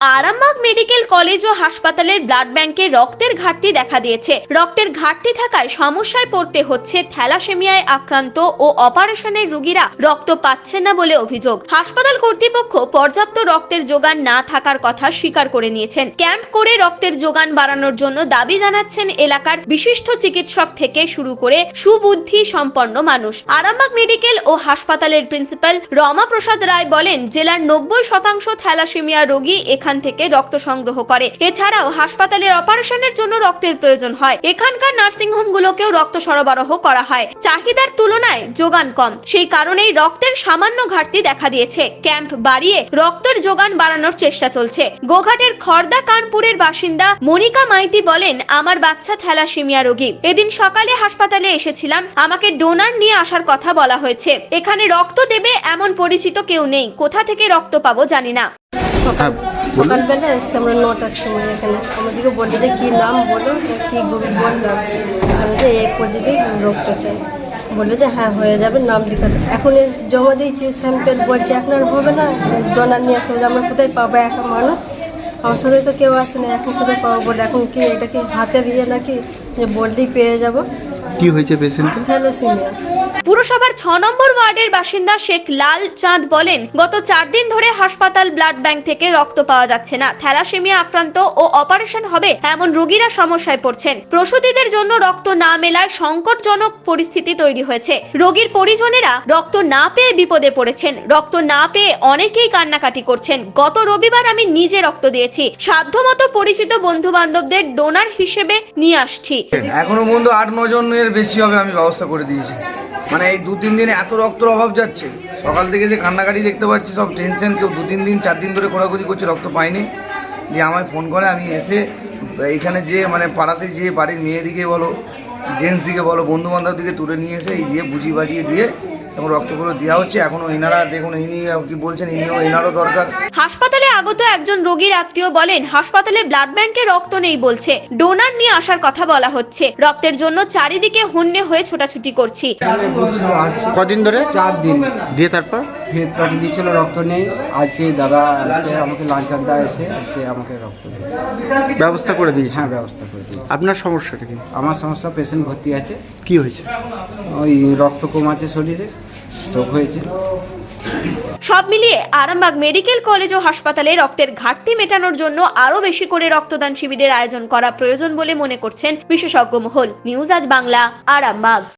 Arambagh medical college ও হাসপাতালের blood ব্যাংকে রক্তের ঘাটতি দেখা দিয়েছে। রক্তের ঘাটতি থাকায় সমস্যায় পড়তে হচ্ছে থ্যালাসেমিয়ায় আক্রান্ত ও অপারেশনের রোগীরা। রক্ত পাচ্ছেন না বলে অভিযোগ। হাসপাতাল কর্তৃপক্ষ পর্যাপ্ত রক্তের যোগান না থাকার কথা স্বীকার করে নিয়েছেন। ক্যাম্প করে রক্তের যোগান বাড়ানোর জন্য দাবি জানাচ্ছেন এলাকার বিশিষ্ট চিকিৎসক থেকে শুরু করে সুবুদ্ধি সম্পন্ন মানুষ। আরামবাগ মেডিকেল ও হাসপাতালের প্রিন্সিপাল রমা প্রসাদ রায় বলেন, জেলার নব্বই শতাংশ থ্যালাসেমিয়া রোগী এখান থেকে রক্ত সংগ্রহ করে। এছাড়াও হাসপাতালের অপারেশনের জন্য রক্তের প্রয়োজন হয়। এখানকার নার্সিংহোমগুলোকেও রক্ত সরবরাহ করা হয়। চাহিদার তুলনায় যোগান কম। সেই কারণেই রক্তের সামান্য ঘাটতি দেখা দিয়েছে। ক্যাম্প বাড়িয়ে রক্তের যোগান বাড়ানোর চেষ্টা চলছে। গোঘাটের খর্দা কানপুরের বাসিন্দা মনিকা মাইতি বলেন, আমার বাচ্চা থ্যালাসেমিয়া রোগী। এদিন সকালে হাসপাতালে এসেছিলাম। আমাকে ডোনার নিয়ে আসার কথা বলা হয়েছে। এখানে রক্ত দেবে এমন পরিচিত কেউ নেই। কোথা থেকে রক্ত পাবো জানি না। হ্যাঁ বলুন। সকালবেলা এসছে আমরা নটার সময় এখানে আমাদেরকে বলছে যে কী নাম বলো কী গ্রুপ বললাম আমি যে এক পজিটিভ রক্ত চাই। বলে যে হ্যাঁ হয়ে যাবে নাম লিখাতে এখন জমা দিয়েছি স্যাম্পেল বলছে এখন আর হবে না? ডোনার নিয়ে আসতে হবে আমরা কোথায় পাবো এখন মানুষ? আমার সাথে তো কেউ আসে না এখন কোথায় পাবো? বলে এখন কি এটা কি হাতের ইয়ে নাকি? যে বললেই পেয়ে যাব? কি হয়েছে পেশেন্টের পুরসভার ছ নম্বর ওয়ার্ডের বাসিন্দা শেখ লাল চাঁদ বলেন গত চার দিন ধরে হাসপাতাল ব্লাড ব্যাংক থেকে রক্ত পাওয়া যাচ্ছে না। থ্যালাসেমিয়া আক্রান্ত ও অপারেশন হবে এমন রোগীরা সমস্যায় পড়ছেন। প্রসূতিদের জন্য রক্ত না মেলায় সংকটজনক পরিস্থিতি তৈরি হয়েছে। রোগীর পরিজনেরা রক্ত না পেয়ে বিপদে পড়েছেন। রক্ত না পেয়ে অনেকেই কান্নাকাটি করছেন। গত রবিবার আমি নিজে রক্ত দিয়েছি। সাধ্যমতো পরিচিত বন্ধু বান্ধবদের ডোনার হিসেবে নিয়ে আসছি। এখনও পর্যন্ত আট ন জনের বেশি হবে আমি ব্যবস্থা করে দিয়েছি। মানে এই দু তিন দিনে এত রক্তর অভাব যাচ্ছে, সকাল থেকে যে কান্নাকাটি দেখতে পাচ্ছি, সব টেনশন কেউ দু তিন দিন, চার দিন ধরে খোঁড়াখুঁজি করছে, রক্ত পাইনি দিয়ে আমায় ফোন করে, আমি এসে এইখানে যে মানে পাড়াতে যে বাড়ির মেয়েদিকে বলো জেন্টসদিকে বলো বন্ধু বান্ধবদিকে তুলে নিয়ে এসে এই দিয়ে বুঝি বাজিয়ে দিয়ে এবং রক্তগুলো দেওয়া হচ্ছে। এখনও এনারা দেখুন ইনি কি বলছেন ইনিও এনারও দরকার। হাসপাতালে আগত একজন রোগীর আত্মীয় বলেন হাসপাতালে ব্লাড ব্যাংকে রক্ত নেই বলছে। ডোনার নিয়ে আসার কথা বলা হচ্ছে। রক্তের জন্য চারিদিকে হন্যে হয়ে ছোটাছুটি করছি। এখানে কদিন ধরে? চার দিন। দিয়ে তারপর? ভেদ পাটি দিচ্ছিল রক্ত নেই। আজকে দাদা এসে আমাকে লাঞ্চারদা এসে আজকে আমাকে রক্ত ব্যবস্থা করে দিয়েছে? হ্যাঁ ব্যবস্থা করে দিয়েছে। আপনার সমস্যাটা কি? আমার সমস্যা পেশেন্ট ভর্তি আছে। কি হয়েছে? ওই রক্ত কমাচ্ছে শরীরে স্ট্রোক হয়েছে। সব মিলিয়ে আরামবাগ মেডিকেল কলেজ ও হাসপাতালে রক্তের ঘাটতি মেটানোর জন্য আরও বেশি করে রক্তদান শিবিরের আয়োজন করা প্রয়োজন বলে মনে করছেন বিশেষজ্ঞ মহল। নিউজ আজ বাংলা, আরামবাগ।